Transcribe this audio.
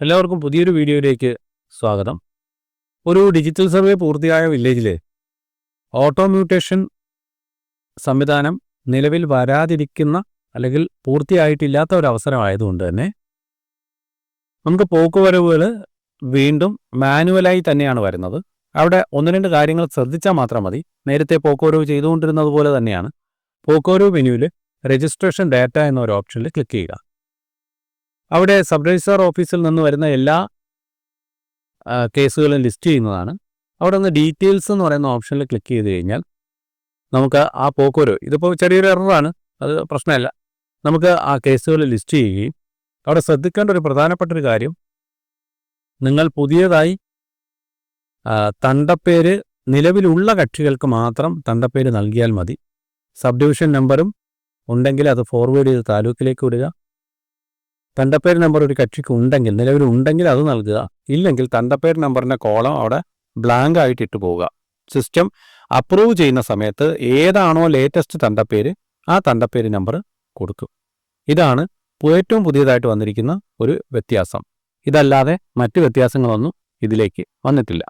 എല്ലാവർക്കും പുതിയൊരു വീഡിയോയിലേക്ക് സ്വാഗതം. ഒരു ഡിജിറ്റൽ സർവേ പൂർത്തിയായ വില്ലേജിൽ ഓട്ടോ മ്യൂട്ടേഷൻ സംവിധാനം നിലവിൽ വരാതിരിക്കുന്ന അല്ലെങ്കിൽ പൂർത്തിയായിട്ടില്ലാത്ത ഒരു അവസരമായതുകൊണ്ട് തന്നെ നമുക്ക് പോക്കുവരവുകൾ വീണ്ടും മാനുവലായി തന്നെയാണ് വരുന്നത്. അവിടെ ഒന്ന് രണ്ട് കാര്യങ്ങൾ ശ്രദ്ധിച്ചാൽ മാത്രം മതി. നേരത്തെ പോക്കുവരവ് ചെയ്തുകൊണ്ടിരുന്നത് പോലെ തന്നെയാണ്. പോക്കുവരവ് മെനുവിൽ രജിസ്ട്രേഷൻ ഡാറ്റ എന്ന ഒരു ഓപ്ഷനിൽ ക്ലിക്ക് ചെയ്യുക. അവിടെ സബ് രജിസ്ട്രാർ ഓഫീസിൽ നിന്ന് വരുന്ന എല്ലാ കേസുകളും ലിസ്റ്റ് ചെയ്യുന്നതാണ്. അവിടെ നിന്ന് ഡീറ്റെയിൽസ് എന്ന് പറയുന്ന ഓപ്ഷനിൽ ക്ലിക്ക് ചെയ്ത് കഴിഞ്ഞാൽ നമുക്ക് ആ പോക്കോരോ ഇതിപ്പോൾ ചെറിയൊരു എററാണ്. അത് പ്രശ്നമല്ല. നമുക്ക് ആ കേസുകൾ ലിസ്റ്റ് ചെയ്യുകയും അവിടെ ശ്രദ്ധിക്കേണ്ട ഒരു പ്രധാനപ്പെട്ട ഒരു കാര്യം നിങ്ങൾ പുതിയതായി തണ്ടപ്പേര് നിലവിലുള്ള കക്ഷികൾക്ക് മാത്രം തണ്ടപ്പേര് നൽകിയാൽ മതി. സബ് ഡിവിഷൻ നമ്പറും ഉണ്ടെങ്കിൽ അത് ഫോർവേഡ് ചെയ്ത് താലൂക്കിലേക്ക് വിടുക. തണ്ടപ്പേര് നമ്പർ ഒരു കക്ഷിക്ക് ഉണ്ടെങ്കിൽ നിലവിൽ ഉണ്ടെങ്കിൽ അത് നൽകുക. ഇല്ലെങ്കിൽ തണ്ടപ്പേര് നമ്പറിന്റെ കോളം അവിടെ ബ്ലാങ്ക് ആയിട്ട് ഇട്ട് പോവുക. സിസ്റ്റം അപ്രൂവ് ചെയ്യുന്ന സമയത്ത് ഏതാണോ ലേറ്റസ്റ്റ് തണ്ടപ്പേര് ആ തണ്ടപ്പേര് നമ്പർ കൊടുക്കും. ഇതാണ് ഏറ്റവും പുതിയതായിട്ട് വന്നിരിക്കുന്ന ഒരു വ്യത്യാസം. ഇതല്ലാതെ മറ്റ് വ്യത്യാസങ്ങളൊന്നും ഇതിലേക്ക് വന്നിട്ടില്ല.